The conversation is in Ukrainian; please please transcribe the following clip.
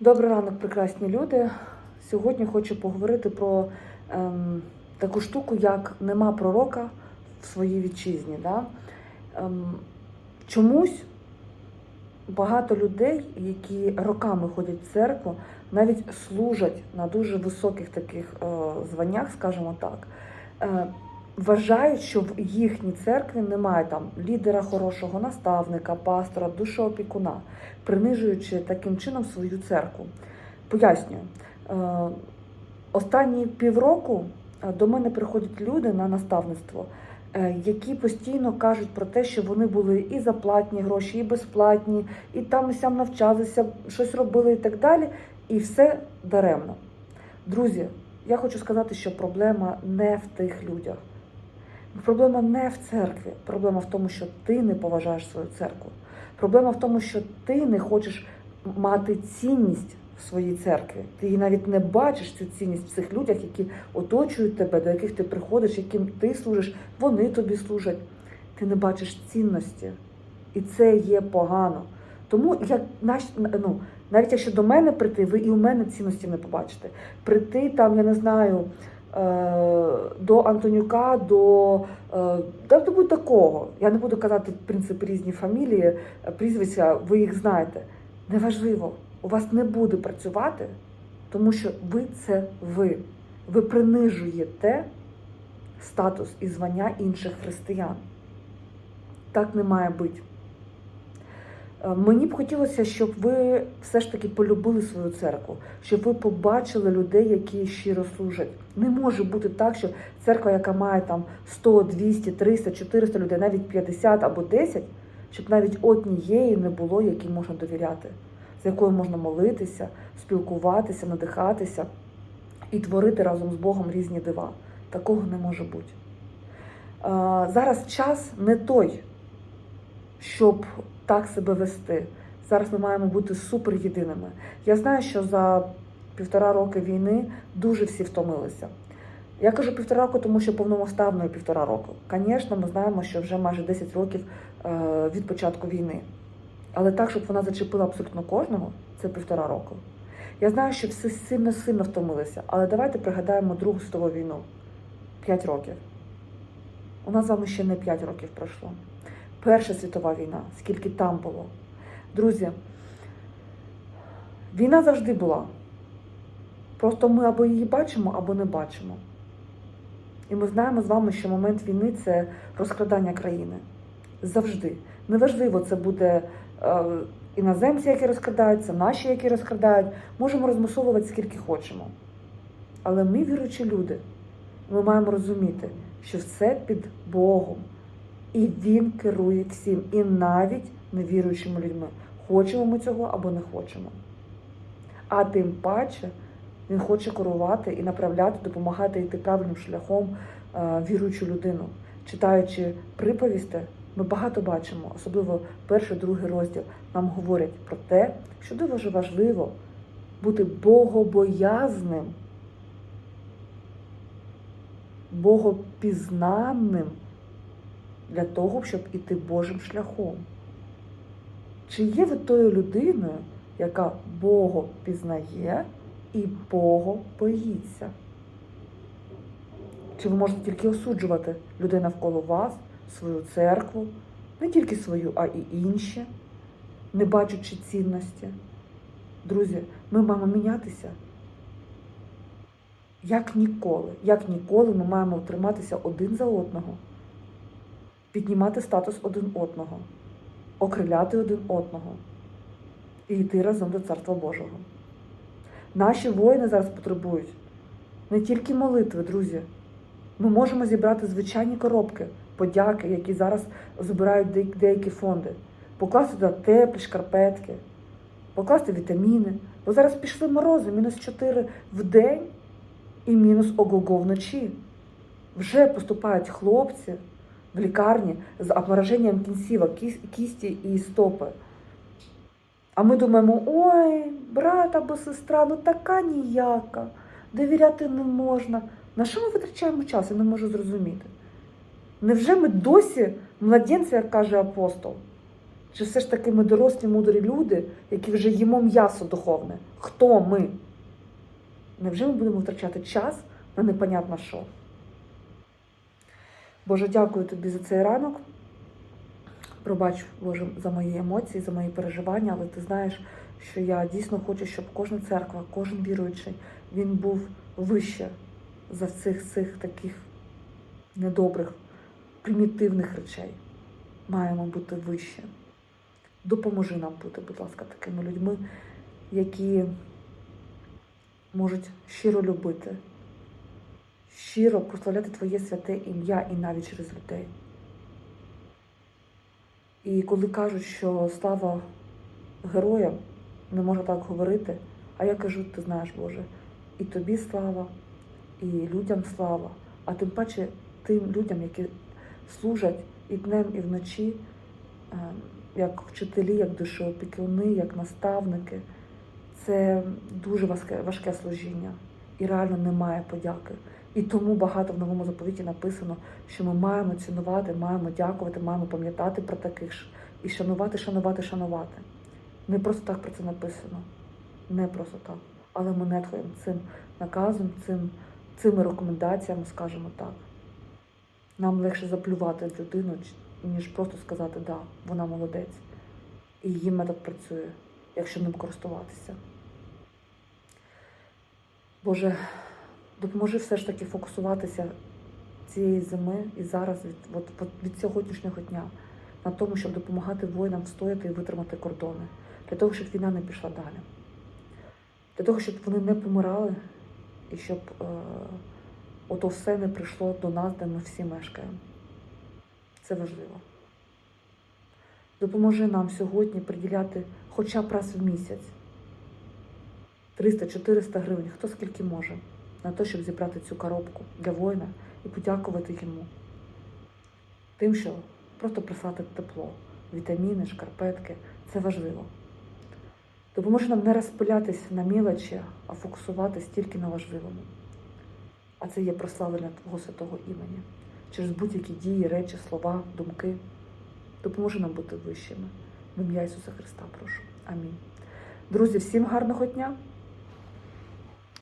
Добрий ранок, прекрасні люди. Сьогодні хочу поговорити про ем, таку штуку, як нема пророка в своїй вітчизні. Да? Ем, чомусь багато людей, які роками ходять в церкву, навіть служать на дуже високих таких е, званнях, скажімо так, е, вважають, що в їхній церкві немає там лідера хорошого, наставника, пастора, душоопікуна принижуючи таким чином свою церкву. Пояснюю, Е, останні півроку е, до мене приходять люди на наставництво, е, які постійно кажуть про те, що вони були і за платні гроші, і безплатні, і там і сям навчалися, щось робили і так далі, і все даремно. Друзі, я хочу сказати, що проблема не в тих людях. Проблема не в церкві. Проблема в тому, що ти не поважаєш свою церкву. Проблема в тому, що ти не хочеш мати цінність в своїй церкві. Ти її навіть не бачиш цю цінність в цих людях, які оточують тебе, до яких ти приходиш, яким ти служиш, вони тобі служать. Ти не бачиш цінності. І це є погано. Тому як ну, навіть якщо до мене прийти, ви і у мене цінності не побачите. Прийти там, я не знаю, до Антонюка, до е, та до будь-такого. Я не буду казати в принципі різні фамілії, е, прізвища, ви їх знаєте. Неважливо, у вас не буде працювати, тому що ви це ви. Ви принижуєте статус і звання інших християн. Так не має бути. Е, Мені б хотілося, щоб ви все ж таки полюбили свою церкву, щоб ви побачили людей, які щиро служать. Не може бути так, що церква, яка має там 100, 200, 300, 400 людей, навіть 50 або 10, щоб навіть однієї не було, якій можна довіряти, з якою можна молитися, спілкуватися, надихатися і творити разом з Богом різні дива. Такого не може бути. Е, Зараз час не той, щоб так себе вести. Зараз ми маємо бути супер єдиними. Я знаю, що за півтора роки війни дуже всі втомилися. Я кажу півтора року, тому що повномасштабної півтора року. Звісно, ми знаємо, що вже майже 10 років е, від початку війни. Але так, щоб вона зачепила абсолютно кожного, це півтора року. Я знаю, що всі сильно-сильно втомилися, але давайте пригадаємо Другу світову війну. П'ять років. У нас з вами ще не 5 років пройшло. Перша світова війна, скільки там було. Друзі, війна завжди була. Просто ми або її бачимо, або не бачимо. І ми знаємо з вами, що момент війни це розкрадання країни. Завжди. Неважливо, це буде е, іноземці, які розкрадаються, наші, які розкрадають. Можемо розмусовувати скільки хочемо. Але ми, віруючі люди, ми маємо розуміти, що все під Богом. І він керує всім, і навіть невіруючими людьми. Хочемо ми цього або не хочемо. А тим паче він хоче керувати і направляти, допомагати йти правильним шляхом е, віруючу людину. Читаючи приповісти, ми багато бачимо, особливо перший, другий розділ, нам говорять про те, що дуже важливо бути богобоязним, богопізнаним для того, щоб іти Божим шляхом. Чи є ви тою людиною, яка Бога пізнає і Бога боїться? Чи ви можете тільки осуджувати людей навколо вас, свою церкву, не тільки свою, а і інші, не бачачи цінності? Друзі, ми маємо мінятися. Як ніколи, як ніколи ми маємо триматися один за одного піднімати статус один одного, окриляти один одного і йти разом до Царства Божого. Наші воїни зараз потребують не тільки молитви, друзі. Ми можемо зібрати звичайні коробки, подяки, які зараз збирають деякі фонди, покласти туди теплі шкарпетки, покласти вітаміни. Бо зараз пішли морози, мінус 4 в день і мінус ого-го вночі. Вже поступають хлопці в лікарні з обмороженням кінцівок, кісті і стопи. А ми думаємо, ой, брат або сестра, ну така ніяка, довіряти не можна. На що ми витрачаємо час? Я не можу зрозуміти. Невже ми досі младенці, як каже апостол? Чи все ж таки ми дорослі, мудрі люди, які вже їмо м'ясо духовне? Хто ми? Невже ми будемо втрачати час на непонятно що? Боже, дякую тобі за цей ранок. Пробач, Боже, за мої емоції, за мої переживання, але ти знаєш, що я дійсно хочу, щоб кожна церква, кожен віруючий, він був вище за цих цих таких недобрих, примітивних речей. Маємо бути вище. Допоможи нам бути, будь ласка, такими людьми, які можуть щиро любити, щиро прославляти Твоє святе ім'я і навіть через людей. І коли кажуть, що слава героям, не можна так говорити, а я кажу, ти знаєш, Боже, і тобі слава, і людям слава, а тим паче тим людям, які служать і днем, і вночі, е, як вчителі, як душоопікуни, як наставники. Це дуже важке, важке служіння і реально немає подяки. І тому багато в новому заповіті написано, що ми маємо цінувати, маємо дякувати, маємо пам'ятати про таких ж і шанувати, шанувати, шанувати. Не просто так про це написано, не просто так. Але ми нетхуємо цим наказом, цим, цими рекомендаціями, скажімо так. Нам легше заплювати людину, ніж просто сказати, да, вона молодець. І її метод працює, якщо ним користуватися. Боже, допоможи все ж таки фокусуватися цієї зими і зараз від, от, від сьогоднішнього дня на тому, щоб допомагати воїнам встояти і витримати кордони, для того, щоб війна не пішла далі, для того, щоб вони не помирали і щоб е, ото все не прийшло до нас, де ми всі мешкаємо. Це важливо. Допоможи нам сьогодні приділяти хоча б раз в місяць 300-400 гривень, хто скільки може, на те, щоб зібрати цю коробку для воїна і подякувати йому. Тим, що просто прислати тепло, вітаміни, шкарпетки це важливо. Допоможе нам не розпилятися на мілочі, а фокусуватись тільки на важливому. А це є прославлення Твого святого імені через будь-які дії, речі, слова, думки. Допоможи нам бути вищими. В ім'я Ісуса Христа прошу. Амінь. Друзі, всім гарного дня!